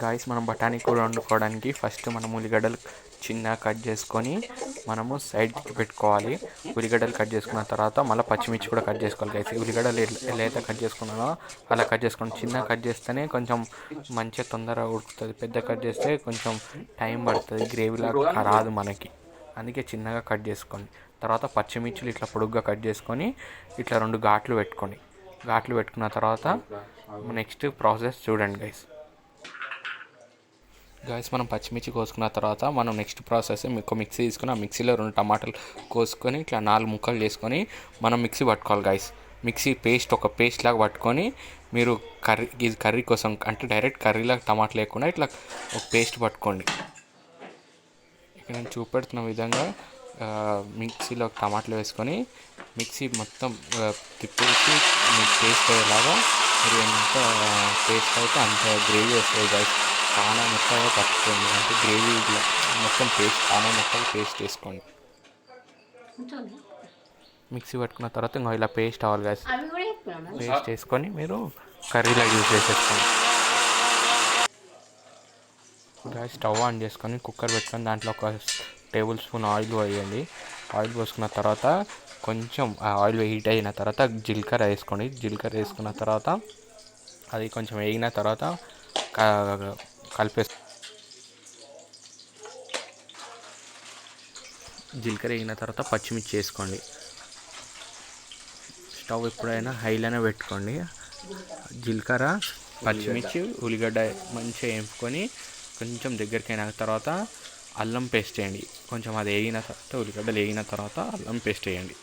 Guys మనం బఠానీ కూర వండుకోవడానికి ఫస్ట్ మనం ఉల్లిగడ్డలు చిన్న కట్ చేసుకొని మనము సైడ్కి పెట్టుకోవాలి. ఉల్లిగడ్డలు కట్ చేసుకున్న తర్వాత మళ్ళీ పచ్చిమిర్చి కూడా కట్ చేసుకోవాలి గైస్ ఉల్లిగడ్డలు ఎలా అయితే కట్ చేసుకున్నానో అలా కట్ చేసుకోండి చిన్న కట్ చేస్తేనే కొంచెం మంచిగా తొందరగా ఉడుకుతుంది. పెద్ద కట్ చేస్తే కొంచెం టైం పడుతుంది. గ్రేవీలా రాదు మనకి. అందుకే చిన్నగా కట్ చేసుకోండి తర్వాత పచ్చిమిర్చిలు ఇట్లా పొడుగ్గా కట్ చేసుకొని ఇట్లా రెండు ఘాట్లు పెట్టుకోండి ఘాట్లు పెట్టుకున్న తర్వాత నెక్స్ట్ ప్రాసెస్ చూడండి గైస్ గాయస్ మనం పచ్చిమిర్చి కోసుకున్న తర్వాత మనం నెక్స్ట్ ప్రాసెస్ ఒక మిక్సీ తీసుకుని ఆ మిక్సీలో రెండు టమాటాలు కోసుకొని ఇట్లా నాలుగు ముక్కలు చేసుకొని మనం మిక్సీ పట్టుకోవాలి గాయస్ మిక్సీ పేస్ట్ ఒక పేస్ట్ లాగా పట్టుకొని మీరు కర్రీ ఇది కర్రీ కోసం అంటే డైరెక్ట్ కర్రీలాగా టమాటా లేకుండా ఇట్లా ఒక పేస్ట్ పట్టుకోండి. ఇక్కడ నేను చూపెడుతున్న విధంగా మిక్సీలో టమాటాలు వేసుకొని మిక్సీ మొత్తం తిప్పేసి మీకు పేస్ట్ అయ్యేలాగా మీరు ఎంత పేస్ట్ అయితే అంత గ్రేవీ వస్తుంది చాలా మెత్తగా పట్టుకోండి. అంటే గ్రేవీ ఇట్లా మొత్తం పేస్ట్ చాలా మెత్తగా పేస్ట్ వేసుకోండి మిక్సీ పట్టుకున్న తర్వాత ఇంకా ఇలా పేస్ట్ అవ్వాలి చెప్తున్నాను. పేస్ట్ వేసుకొని మీరు కర్రీలో యూజ్ చేసేసుకోండి. గ్యాస్ స్టవ్ ఆన్ చేసుకొని కుక్కర్ పెట్టుకొని దాంట్లో ఒక టేబుల్ స్పూన్ ఆయిల్ వేయండి ఆయిల్ పోసుకున్న తర్వాత కొంచెం ఆ ఆయిల్ హీట్ అయిన తర్వాత జీలకర్ర వేసుకోండి. జీలకర్ర వేసుకున్న తర్వాత అది కొంచెం వేగిన తర్వాత కలిపే జీలకర్ర వేగిన తర్వాత పచ్చిమిర్చి వేసుకోండి. స్టవ్ ఎప్పుడైనా హైలోనే పెట్టుకోండి. జీలకర్ర పచ్చిమిర్చి ఉల్లిగడ్డ మంచిగా వేపుకొని కొంచెం దగ్గరికి అయిన తర్వాత అల్లం పేస్ట్ వేయండి. కొంచెం అది వేగిన తర్వాత ఉల్లిగడ్డలు వేగిన తర్వాత అల్లం పేస్ట్ వేయండి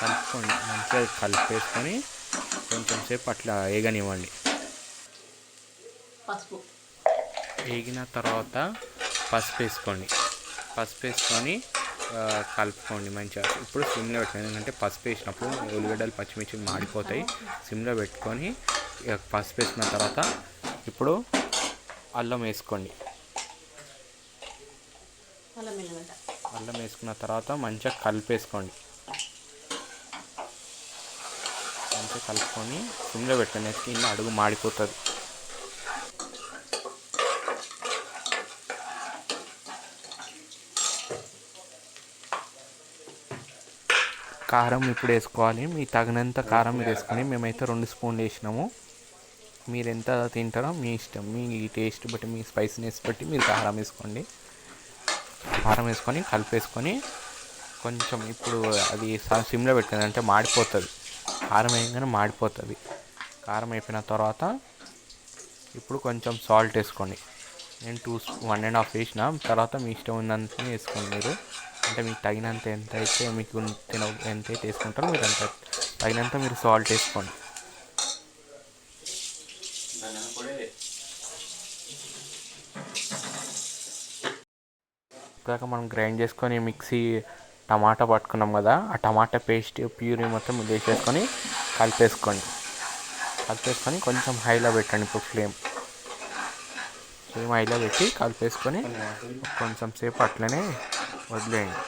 కలుపుకోండి మంచిగా కలిపేసుకొని కొంచెం సేపు అట్లా వేగనివ్వండి పసుపు. వేగిన తర్వాత పసుపు వేసుకోండి. పసుపు వేసుకొని కలుపుకోండి మంచిగా. ఇప్పుడు సిమ్లో పెట్టుకోండి. ఎందుకంటే పసుపు వేసినప్పుడు ఉల్లిగడ్డలు పచ్చిమిర్చి మాడిపోతాయి. సిమ్లో పెట్టుకొని పసుపు వేసుకున్న తర్వాత ఇప్పుడు అల్లం వేసుకోండి. అల్లం వేసుకున్న తర్వాత మంచిగా కలిపేసుకోండి. అయితే కలుపుకొని సిమ్లో పెట్టుకోండి కింద అడుగు మాడిపోతుంది. కారం ఇప్పుడు వేసుకోవాలి. మీ తగినంత కారం మీరు వేసుకొని మేమైతే రెండు స్పూన్లు వేసినాము. మీరు ఎంత తింటారో మీ ఇష్టం. మీ టేస్ట్ బట్టి మీ స్పైసీనెస్ బట్టి మీరు కారం వేసుకోండి. కారం వేసుకొని కలిపేసుకొని కొంచెం ఇప్పుడు అది సిమ్లో పెట్టుకుంది అంటే మాడిపోతుంది. కారం వేయగానే మాడిపోతుంది. కారం అయిపోయిన తర్వాత ఇప్పుడు కొంచెం సాల్ట్ వేసుకోండి. నేను టూ వన్ అండ్ హాఫ్ వేసిన తర్వాత మీ ఇష్టం ఉన్నంత వేసుకోండి మీరు. అంటే మీకు తగినంత ఎంత అయితే మీకు తిన ఎంత అయితే వేసుకుంటారో మీరు అంత తగినంత మీరు సాల్ట్ వేసుకోండి. ఇప్పుడాక మనం గ్రైండ్ చేసుకొని మిక్సీ టమాటా పట్టుకున్నాం కదా ఆ టమాటా పేస్ట్ ప్యూరీ మొత్తం వేసేసుకొని కలిపేసుకోండి. కలిపేసుకొని కొంచెం హైలో పెట్టండి ఇప్పుడు ఫ్లేమ్. ఫ్లేమ్ హైలో పెట్టి కలిపేసుకొని కొంచెం సేపు అట్లనే వదిలేయండి.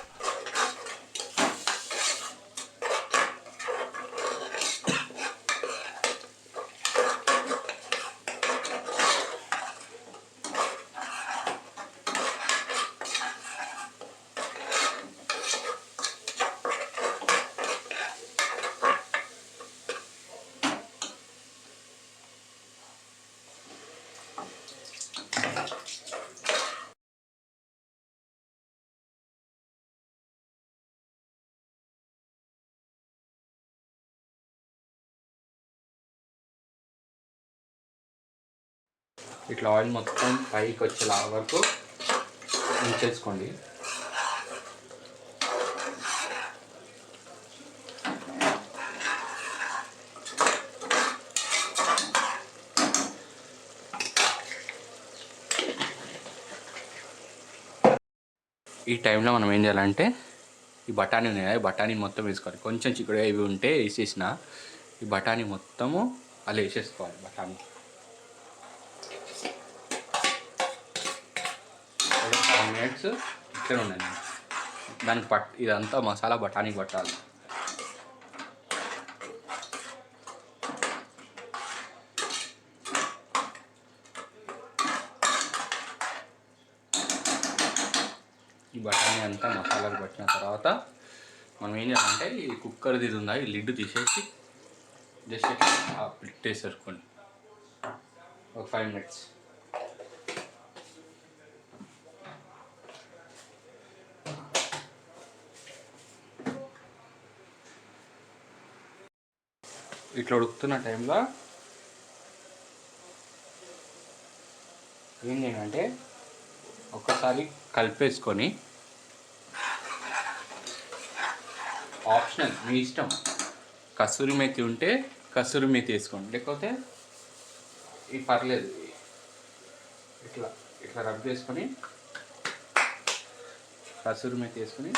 ఇట్లా ఆయిల్ మొత్తం పైకి వచ్చేలా వరకు ఉంచేసుకోండి ఈ టైంలో మనం ఏం చేయాలంటే ఈ బఠానీ ఉన్నాయి కదా, బఠానీ మొత్తం వేసుకోవాలి. కొంచెం చిక్కుడు ఇవి ఉంటే వేసేసిన ఈ బఠానీ మొత్తము అలా వేసేసుకోవాలి బఠానీ ఫైవ్ మినిట్స్ ఇక్కడ ఉండండి. దానికి పట్ ఇదంతా మసాలా బఠానీకి పట్టాలి. ఈ బఠానీ అంతా మసాలాలు పట్టిన తర్వాత మనం ఏం చేయాలంటే ఈ కుక్కర్ ఇది ఉందా ఈ లిడ్ తీసేసి జస్ట్ ఇట్లా పెట్టేసరుకోండి ఒక ఫైవ్ మినిట్స్. ఇట్లా ఉడుకుతున్న టైంలో ఏం చేయాలంటే ఒక్కసారి కలిపేసుకొని ఆప్షనల్ మీ ఇష్టం. కసూరి మేతి ఉంటే కసూరి మేతి వేసుకోండి. లేకపోతే ఇది పర్లేదు. ఇట్లా ఇట్లా రబ్ చేసుకొని కసూరి మేతి వేసుకొని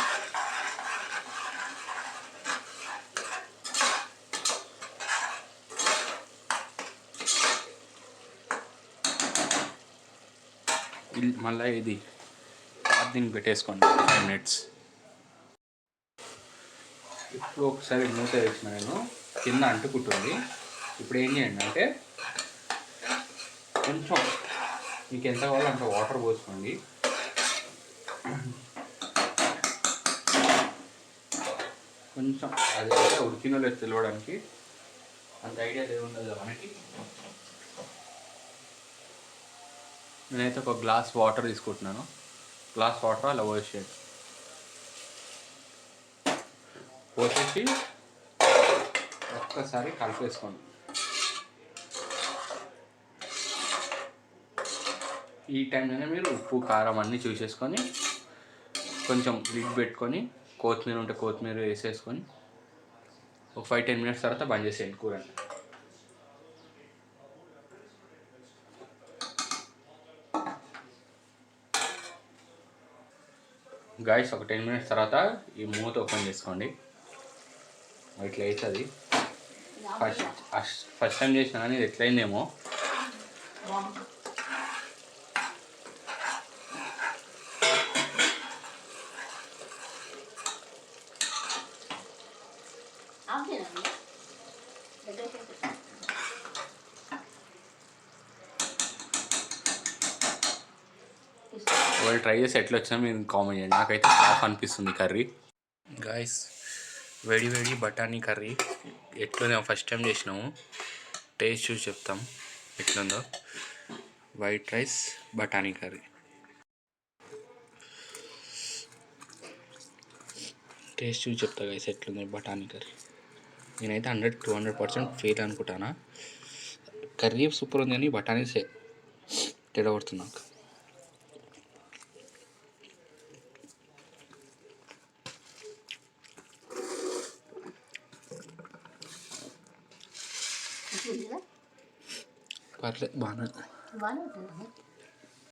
మళ్ళీ ఇది చార్జింగ్ పెట్టేసుకోండి ఫైవ్ మినిట్స్. ఇప్పుడు ఒకసారి మూత వేసిన నేను కింద అంటుకుంటుంది. ఇప్పుడు ఏం చేయండి అంటే కొంచెం మీకు ఎంత కావాలో అంత వాటర్ పోసుకోండి. కొంచెం అది అయితే ఉడికినో తెలియడానికి అంత ఐడియా లేదు కదా మనకి. నేనైతే ఒక గ్లాస్ వాటర్ తీసుకుంటున్నాను. గ్లాస్ వాటర్ అలా పోసేయండి. పోసేసి ఒక్కసారి కలిపేసుకోండి. ఈ టైంలోనే మీరు ఉప్పు కారం అన్నీ చూసేసుకొని కొంచెం లిడ్ పెట్టుకొని కొత్తిమీర ఉంటే కొత్తిమీర వేసేసుకొని ఒక ఫైవ్ టెన్ మినిట్స్ తర్వాత బంద్ చేసేయండి కూరని గాయస్ ఒక టెన్ మినిట్స్ తర్వాత ఈ మూత ఓపెన్ చేసుకోండి. ఇట్లా అవుతుంది ఫస్ట్ ఫస్ట్ టైం చేసినా కానీ ఇది ఎట్లయిందేమో. ఆఫ్ చేయండి. వాళ్ళు ట్రై చేసి ఎట్లా వచ్చినా మీరు కామెంట్ చేయండి. నాకైతే సాఫ్ అనిపిస్తుంది కర్రీ. గాయస్ వేడి వేడి బఠానీ కర్రీ. ఎట్లుందో ఫస్ట్ టైం చేసినాము. టేస్ట్ చూసి చెప్తాం ఎట్లుందో. వైట్ రైస్ బఠానీ కర్రీ. టేస్ట్ చూసి చెప్తా గైస్ ఎట్లుంది బఠానీ కర్రీ. నేనైతే hundred two hundred percent fail అనుకుంటానా. Curry super ఉంది కానీ బఠానీ సే வரல வானம் வானம்